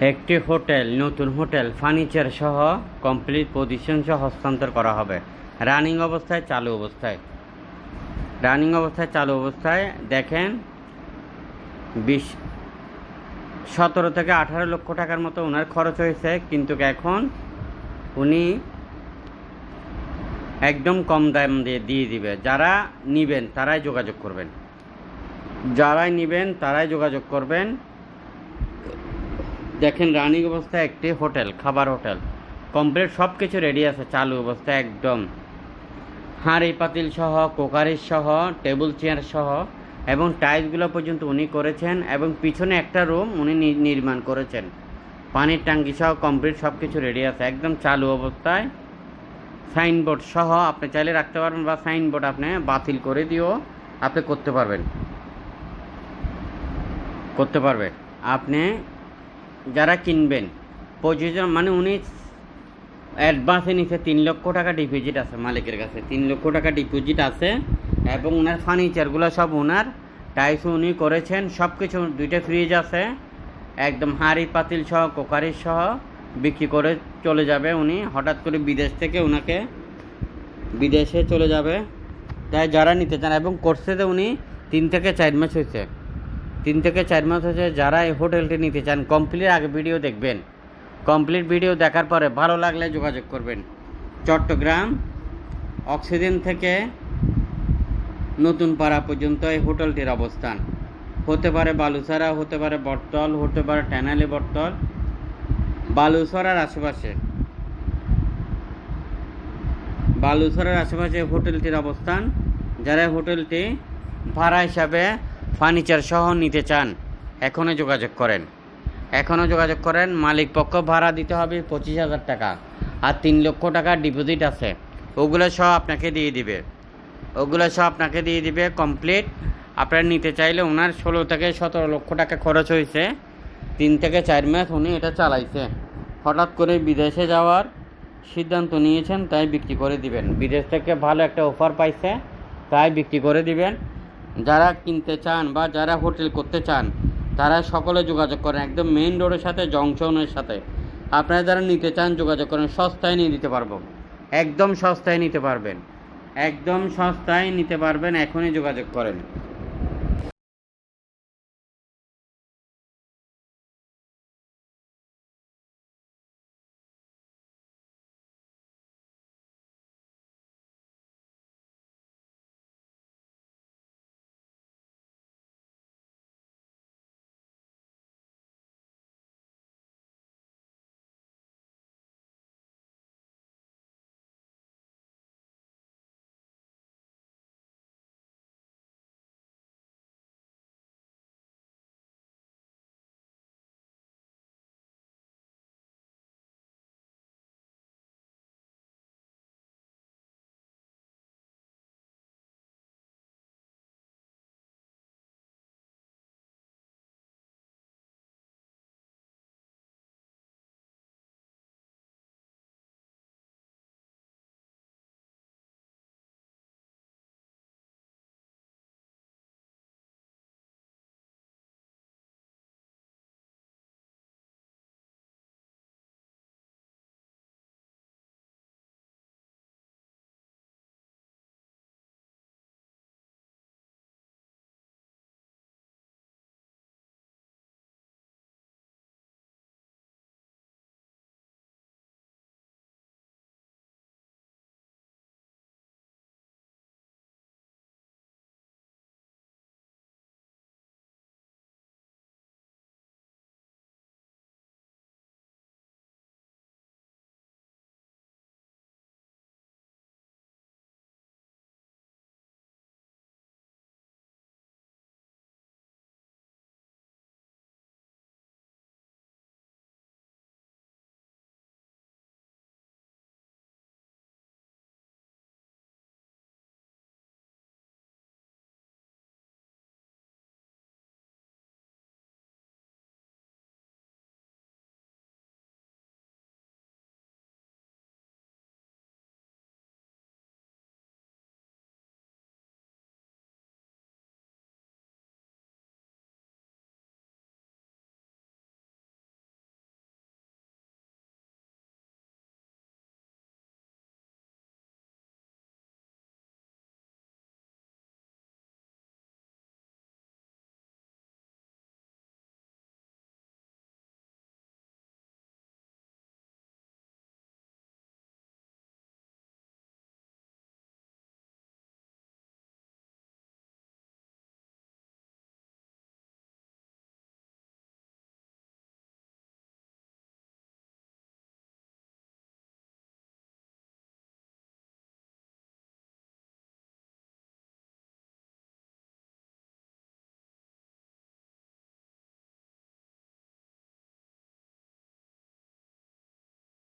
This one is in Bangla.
একটি হোটেল, নতুন হোটেল, ফার্নিচার সহ কমপ্লিট পজিশন সহ হস্তান্তর করা হবে। রানিং অবস্থায়, চালু অবস্থায়। রানিং অবস্থায়, চালু অবস্থায় দেখেন, বিশ, সতেরো থেকে আঠারো লক্ষ টাকার মতো ওনার খরচ হয়েছে, কিন্তু এখন উনি একদম কম দাম দিয়ে দিয়ে দিবে। যারা নিবেন, তারাই যোগাযোগ করবেন। যারাই নিবেন, তারাই যোগাযোগ করবেন। দেখেন রানিং অবস্থায় একটি হোটেল, খাবার হোটেল। কমপ্লিট সব কিছু রেডি আছে, চালু অবস্থায় একদম। হাঁড়ি পাতিল সহ, কোকারিস সহ, টেবিল চেয়ার সহ, এবং টাইলসগুলো পর্যন্ত উনি করেছেন, এবং পিছনে একটা রুম উনি নির্মাণ করেছেন। পানির ট্যাঙ্কি সহ, কমপ্লিট সব কিছু রেডি আছে, একদম চালু অবস্থায়। সাইনবোর্ড সহ, আপনি চাইলে রাখতে পারবেন, বা সাইনবোর্ড আপনি বাতিল করে দিয়েও আপনি করতে পারবেন। করতে পারবে। আপনি যারা কিনবেন পঁচিশজন মানে উনি অ্যাডভান্সে নিচে তিন লক্ষ টাকা ডিপোজিট আছে মালিকের কাছে। তিন লক্ষ টাকা ডিপোজিট আছে এবং ওনার ফার্নিচারগুলো সব ওনার টাইস উনি করেছেন সব কিছু দুইটা ফ্রিজ আছে, একদম হাঁড়ি, পাতিল সহ, কোকারি সহ বিক্রি করে চলে যাবে উনি। হঠাৎ করে বিদেশ থেকে ওনাকে বিদেশে চলে যাবে। তাই যারা নিতে চান, এবং কোর্সেতে উনি তিন থেকে চার মাস হয়েছে। তিন থেকে চার মাস হয়েছে যারা এই হোটেলটি নিতে চান কমপ্লিট আগে ভিডিও দেখবেন। কমপ্লিট ভিডিও দেখার পরে ভালো লাগলে যোগাযোগ করবেন। চট্টগ্রাম, অক্সিজেন থেকে নতুন পাড়া পর্যন্ত এই হোটেলটির অবস্থান। হতে পারে বালুসারা, হতে পারে বটতল, হতে পারে ট্যানালি বটতল, বালুসরার আশেপাশে। বালুসরার আশেপাশে হোটেলটির অবস্থান। যারা হোটেলটি ভাড়া হিসাবে ফার্নিচার সহ নিতে চান এখনই যোগাযোগ করেন। এখনও যোগাযোগ করেন, মালিক পক্ষ ভাড়া দিতে হবে পঁচিশ হাজার টাকা আর তিন লক্ষ টাকা ডিপোজিট আছে। ওগুলো সহ আপনাকে দিয়ে দিবে। ওগুলো সব আপনাকে দিয়ে দিবে কমপ্লিট। আপনারা নিতে চাইলে ওনার ষোলো থেকে সতেরো লক্ষ টাকা খরচ হয়েছে। তিন থেকে চার মাস উনি এটা চালাইছে। হঠাৎ করে বিদেশে যাওয়ার সিদ্ধান্ত নিয়েছেন, তাই বিক্রি করে দিবেন। বিদেশ থেকে ভালো একটা অফার পাইছে, তাই বিক্রি করে দিবেন। যারা কিনতে চান বা যারা হোটেল করতে চান, তারা সকলে যোগাযোগ করেন একদম মেন রোডের সাথে জংশনের সাথে। আপনারা যারা নিতে চান, যোগাযোগ করেন, সস্তায় নিয়ে দিতে পারব। একদম সস্তায় নিতে পারবেন। একদম সস্তায় নিতে পারবেন, এখনই যোগাযোগ করেন।